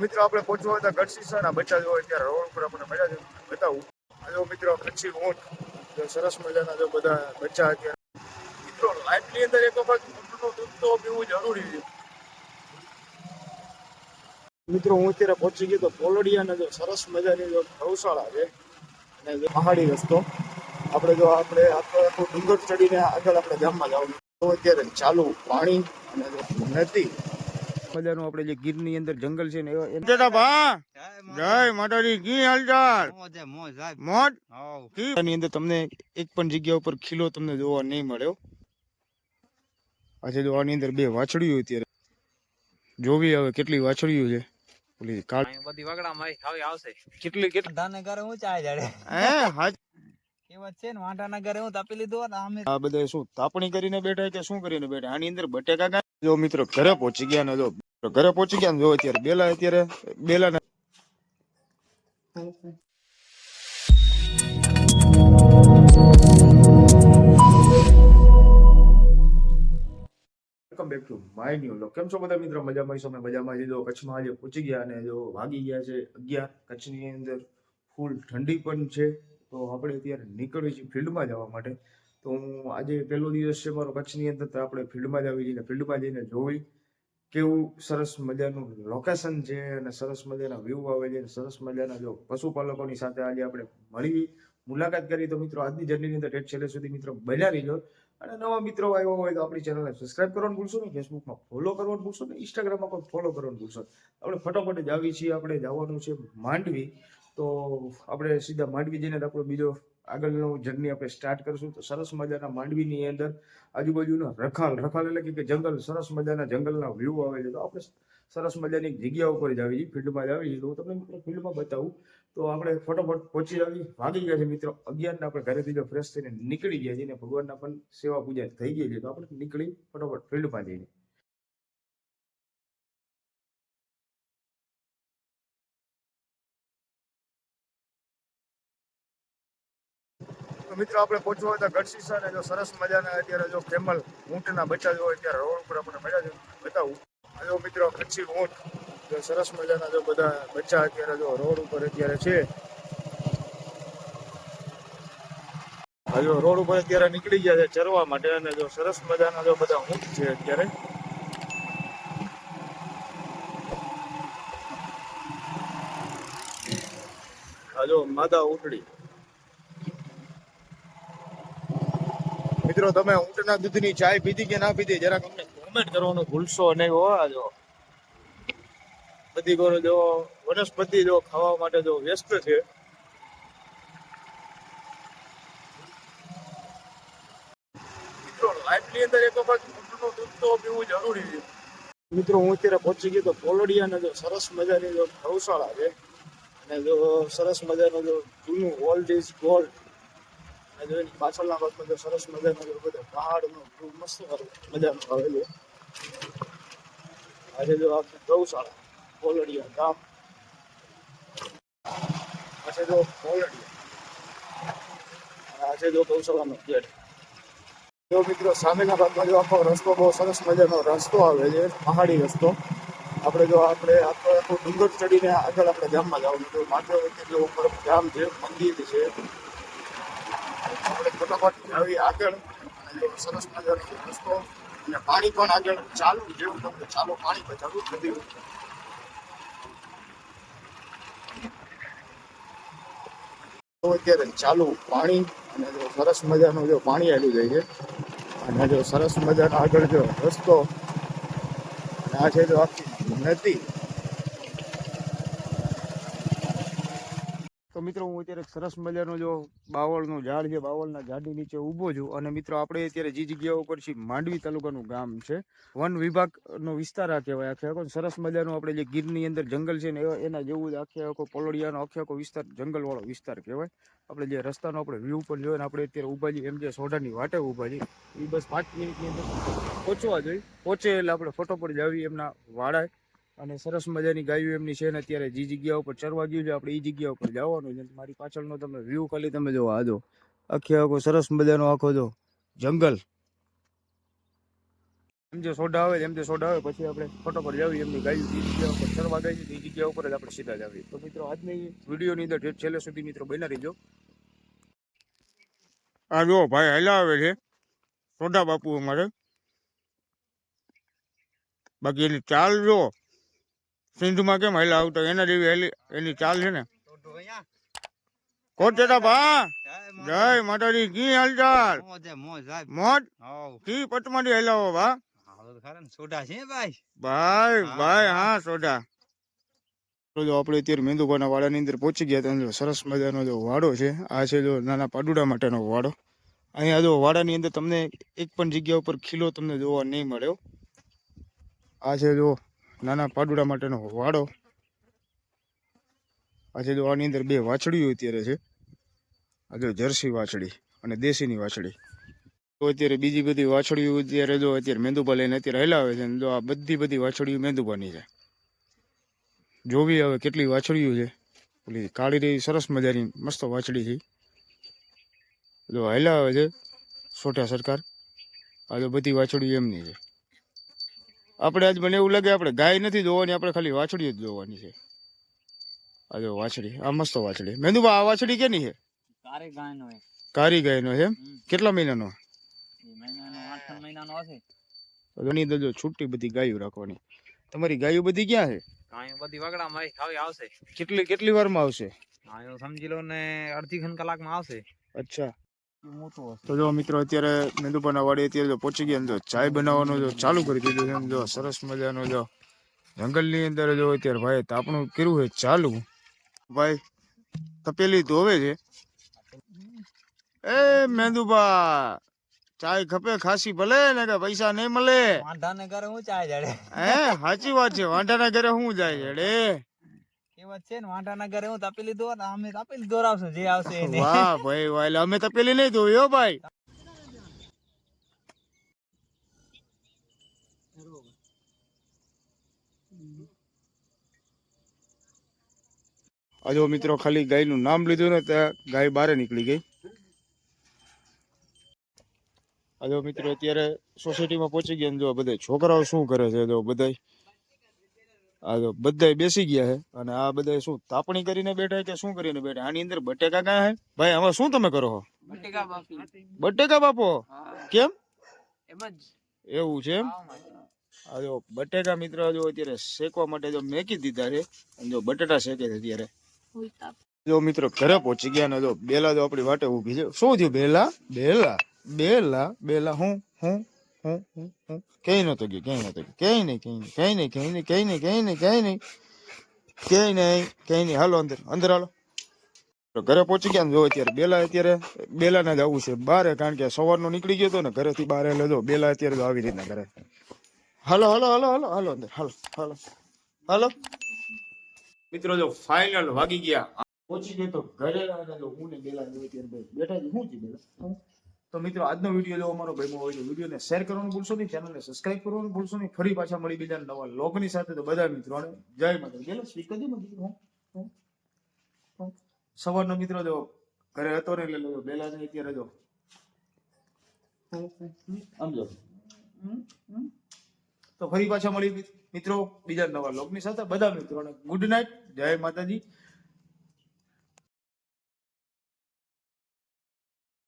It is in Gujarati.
મિત્રો આપણે પહોંચવા હતા ગઢસીસાના બચ્ચા જોવા ત્યારે રોડ ઉપર આપણને મળ્યા છે. બતાવું. જો મિત્રો કચ્છી ઊંટ સરસ મજાના જો બધા બચ્ચા અત્યારે મિત્રો લાઈફની અંદર એક વખત ઊંટનું દૂધ તો પીવું જરૂરી છે. મિત્રો, હું અત્યારે પહોંચી ગયો તો પોલડિયાના જો સરસ મજાની જો ગૌશાળા છે. અને જે પહાડી રસ્તો. આપણે જો આપણે આખો આખો ડુંગર ચડીને આગળ આપણે ગામમાં જવાનું. તો અત્યારે ચાલુ પાણી અને નદી મજાનું આપણે જે ગીરની અંદર જંગલ છે ને એવા ભા. જય માતાજી કી હાલચાલ? મોજે અંદર તમને એક પણ જગ્યા ઉપર ખીલો તમને જોવા નહીં મળ્યો. આજે જો આની અંદર બે વાછડીઓ અત્યારે. જોવી હવે કેટલી વાછડીઓ છે. ઓલી કાળ બધી આવશે. કેટલી કેટલી ધાને ઘરે હું ચાય જાડે? હે હાજ છે ને વાંટાના ઘરે હું તાપી લીધો આમે આ બધા શું તાપણી કરીને બેઠા કે શું કરીને બેઠા? આની અંદર બટેકા જો મિત્રો ઘરે પહોંચી ગયા ને જો ઘરે પહોંચી ગયા જો અત્યારે બેલા અત્યારે બેલા back to my new look કેમ છો બધા મિત્રો? મજામાં છો? અમે મજામાં જો કચ્છમાં આજે પહોંચી ગયા અને જો વાગી ગયા છે અગિયાર. કચ્છની અંદર ફૂલ ઠંડી પણ છે. તો આપણે અત્યારે નીકળીએ છીએ ફિલ્ડમાં જવા માટે. તો હું આજે પહેલો દિવસ છે મારો કચ્છની અંદર, તો આપણે ફિલ્ડમાં જ આવી જઈને ફિલ્ડમાં જઈને જોઈ કેવું સરસ મજાનું લોકેશન છે અને સરસ મજાના વ્યૂ આવે છે સરસ મજાના જો પશુપાલકોની સાથે આજે આપણે મળી મુલાકાત કરી, તો મિત્રો આજની જર્નીની અંદર ઠેઠ છેલ્લે સુધી મિત્રો બન્યા રહીજો. અને નવા મિત્રો આવ્યા હોય તો આપણી ચેનલને સબસ્ક્રાઇબ કરવાનું ભૂલશો નહીં ફેસબુકમાં ફોલો કરવાનું ભૂલશો નહીં ઇન્સ્ટાગ્રામમાં પણ ફોલો કરવાનું ભૂલશો આપણે ફટાફટ જ આવી છીએ, આપણે જવાનું છે માંડવી. તો આપણે સીધા માંડવી જઈને આપણો બીજો આગળનો જર્ની આપણે સ્ટાર્ટ કરશું. તો સરસ મજાના માંડવીની અંદર આજુબાજુના રખાલ રખાલ એટલે કે- જંગલ, સરસ મજાના જંગલના વ્યૂ આવે છે. તો આપણે સરસ મજાની જગ્યા ઉપર જ આવી છીએ ફિલ્ડમાં જ આવી છીએ. તો હું તમને મિત્રો ફિલ્ડમાં બતાવું. તો આપણે ફટોફટ પહોંચી આવી. ભાગી ગયા છે મિત્રો અગિયારના. આપણે ઘરેથી જો ફ્રેશ થઈને નીકળી ગયા છીએ અને ભગવાનના પણ સેવા પૂજા થઈ ગઈ છે, તો આપણે નીકળી ફટોફટ ફિલ્ડમાં જઈને મિત્રો, આપણે પહોંચવા હતા ગઢસીસા ને જો સરસ મજાના અત્યારે જો કેમલ ઊંટના બચ્ચા જો અત્યારે રોડ ઉપર આપણે મળ્યા છે. બતાવું. જો મિત્રો કચ્છી ઊંટ. જો સરસ મજાના જો બધા બચ્ચા અત્યારે જો રોડ ઉપર અત્યારે છે. હજુ રોડ ઉપર અત્યારે નીકળી ગયા છે ચરવા માટે અને જો સરસ મજાના જો બધા ઊંટ છે અત્યારે. જો માદા ઊંટડી. મિત્રો, તમે ઊંટના દૂધની ચાય પીધી કે ના પીધી? જરાક અમને કોમેન્ટ કરવાનું ભૂલશો નહીં હો. આ જો બધી જો વનસ્પતિ જો ખાવા માટે જો વ્યસ્ત છે. મિત્રો અંદર એક વખત દૂધ તો પીવું જરૂરી છે. મિત્રો, હું અત્યારે પહોંચી ગયો તો પોલડિયાના જો સરસ મજાની જો ગૌશાળા છે. અને જો સરસ મજાનો જો જૂનું ઓલ્ડ ઇઝ ગોલ્ડ અને પાછળના ભાગમાં જો સરસ મજાનો જો બધો પહાડનો મસ્ત મજાનો આવે છે આજે જો આપણે ગૌશાળા કોલડિયા ગામ. આજે જો કોલડિયા. આજે જો ગૌશાળાનો ગેટ. જો મિત્રો સામેના ભાગમાં જો આખો રસ્તો બહુ સરસ મજાનો રસ્તો આવે છે, પહાડી રસ્તો. આપણે જો આપણે આખો આખો ડુંગર ચડીને આગળ આપણે ગામમાં જવાનું તો માત્ર જો ઉપર ગામ છે, મંદિર છે આપણે ફટાફટ આવી આગળ સરસ મજાનો રસ્તો અને પાણી પણ આગળ ચાલુ જેવું તમને ચાલુ પાણી પણ ચાલુ તો અત્યારે ચાલુ પાણી અને જો સરસ મજાનું જો પાણી આવી જાય છે. અને જો સરસ મજાનો આગળ જો રસ્તો અને આ છે જો આખી નદી મિત્રો, હું અત્યારે સરસ મજાનો જો બાવળનું ઝાડ છે, બાવળના ઝાડની નીચે ઊભો છું અને મિત્રો, આપણે અત્યારે જે જગ્યા ઉપર છીએ, માંડવી તાલુકાનું ગામ છે. વન વિભાગનો વિસ્તાર આ કહેવાય, આખે આખો સરસ મજાનો આપણે જે ગીરની અંદર જંગલ છે ને એના જેવું જ આખે આખો પલોડિયાનો, આખે આખો વિસ્તાર, જંગલવાળો વિસ્તાર કહેવાય. આપણે જે રસ્તાનો આપણે વ્યૂ પણ જોઈએ આપણે અત્યારે ઊભા છીએ, એમ જે સોઢાની વાટે ઊભા છીએ. એ બસ પાંચ મિનિટની અંદર પહોંચવા જોઈએ. પહોંચે એટલે આપણે ફોટો જ આવી એમના વાડાય અને સરસ મજાની ગાયું એમની છે ને અત્યારે જે જગ્યા ઉપર ચરવા ગયું છે, આપણે એ જગ્યા ઉપર જવાનું છે. મારી પાછળનો તમે વ્યૂ ખાલી તમે જો આ જો. આખે આખો સરસ મજાનો આખો જો જંગલ. એમ જે સોડા આવે, એમ જે સોડા આવે, પછી આપણે ફટોફટ જાવી, એમની ગાયું જે જગ્યા ઉપર ચરવા ગઈ છે એ જગ્યા ઉપર જ આપણે સીધા જાવી. તો મિત્રો, આજની વિડીયોની અંદર છેલ્લે સુધી મિત્રો બના રહીજો. આ જો ભાઈ હેલા આવે છે સોડા બાપુ અમારે. બાકી એની ચાલ જો. સિંધમાં કેમ હેલા આવતો એના જેવી હેલી એની ચાલ છે ને? કોટ જતા ભા? જય માતાજી. કી હાલચાલ? મોજ કી પટમાંથી હેલાવો ભા? સોડા છે ભાઈ? ભાઈ. ભાઈ હા સોડા જો આપણે અત્યારે મેંદુભાના વાડાની અંદર પહોંચી ગયા ત્યાં જો સરસ મજાનો જો વાડો છે આ છે જો નાના પાડુડા માટેનો વાડો. અહીંયા જો વાડાની અંદર તમને એક પણ જગ્યા ઉપર ખીલો તમને જોવા નહીં મળ્યો. આ છે જો નાના પાડુડા માટેનો વાડો. આજે જો આની અંદર બે વાછડીઓ અત્યારે છે. આજે જર્સી વાછડી અને દેશીની વાછડી. તો અત્યારે બીજી બધી વાછડીઓ અત્યારે જો અત્યારે મેંદુભા લઈને અત્યારે હલાવે છે જો આ બધી બધી વાછડીઓ મેંદુભાની છે. જોવી હવે કેટલી વાછડીઓ છે. ઓલી કાળી રહી, સરસ મજાની મસ્ત વાછડી છે. જો હલાવે છે સોટા સરકાર. આ જો બધી વાછડીઓ એમની છે. આપણે આજ મને એવું લાગે આપણે ગાય નથી જોવાની આપણે ખાલી વાછડી જ જોવાની છે. આ જો વાછડી આ મસ્ત વાછડી. મેંદુભા આ વાછડી કેની છે? કારી ગાયનો છે કેટલા મહિનાનો? એ મહિનાનો હશે. તો એની છૂટી બધી ગાયો રાખવાની. તમારી ગાયો બધી ક્યાં છે? ગાયો બધી વગડામાં હવે આવશે. કેટલી કેટલી વારમાં આવશે? સમજી લો ને અડધી ખન કલાકમાં આવશે. અચ્છા. તો જો મિત્રો અત્યારે મેંદુપાના વાડી અત્યારે જો પહોંચી ગયા જો ચાય બનાવવાનું જો ચાલુ કરી દીધું છે જો સરસ મજાનો જો જંગલની અંદર જો અત્યારે ભાઈ તાપણું કર્યું છે ચાલુ. ભાઈ તપેલી ધોવે છે. એ મેંદુબા ચાય ખપે ખાસી ભલે ને કે પૈસા નહીં મળે. વાંઢાને ઘરે હું ચાય જડે? હે સાચી વાત છે વાંઢાના ઘરે હું જાય છે રે કહેવત છે ને વાંઢાના ઘરે હું તાપી લીધો ને અમે તાપી લીધો આવશું જે આવશે એને. વાહ ભાઈ વાહ એટલે અમે તપેલી નહીં ધોવી હો ભાઈ. આ જો મિત્રો ખાલી ગાયનું નામ લીધું ને ત્યાં ગાય બારે નીકળી ગઈ. આ જો મિત્રો અત્યારે સોસાયટીમાં પહોંચી ગયા ને જો બધા છોકરાઓ શું કરે છે જો બધા આ બધા બેસી ગયા છે અને આ બધા શું તાપણી કરીને બેઠા કે શું કરીને બેઠા આની અંદર બટેકા ક્યાં હે? ભાઈ આમાં શું તમે કરો છો બટેકા બાપો કેમ? એવું છે એમ? આ જો બટેકા મિત્ર જો અત્યારે શેકવા માટે જો મેકી દીધા છે. અને જો બટેટા શેકે છે અત્યારે. જો મિત્રો ઘરે પહોંચી ગયા ને જો બેલા જો આપણી વાટે ઊભી છે. શું થયું બેલા? બેલા બેલા બેલા હું હું હું હું હું ક્યાંય નહોતો ગયો ક્યાંય નતો ગયો ક્યાંય નહીં ક્યાંય નહીં ક્યાંય નહીં ક્યાંય નહીં ક્યાંય નહીં ક્યાંય નહીં ક્યાંય નહીં ક્યાંય નહીં હાલો અંદર અંદર હાલો. ઘરે પહોંચી ગયા જો અત્યારે બેલા અત્યારે, બેલાને જ આવવું છે બારે, કારણ કે સવારનો નીકળી ગયો હતો ને ઘરેથી બહાર એટલે જો, બેલા અત્યારે આવી રીતના ઘરે. હાલો હાલો હાલો હાલો હાલો અંદર, હાલો હાલો હાલો. મિત્રો જો? તો મિત્રો આજનો વીડિયો જો અમારો ગમ્યો હોય તો વિડીયોને શેર કરવાનું ભૂલશો નહીં ચેનલને સબસ્ક્રાઇબ કરવાનું ભૂલશો નહીં. ફરી પાછા મળી બીજા નવા લોગની સાથે. તો બધા મિત્રોને જય માતા બેલા સ્પીક કરજો ને દીકરો હું હું હું. સવારનો મિત્રો જો ઘરે હતો ને એટલે લો બેલા નહીં અત્યારે જો. હું, હું, હું, આમ જો. હમ, હમ. તો ફરી પાછા મળી મિત્રો બીજા નવા લોકની સાથે. બધા મિત્રોને ગુડ નાઇટ જય માતાજી.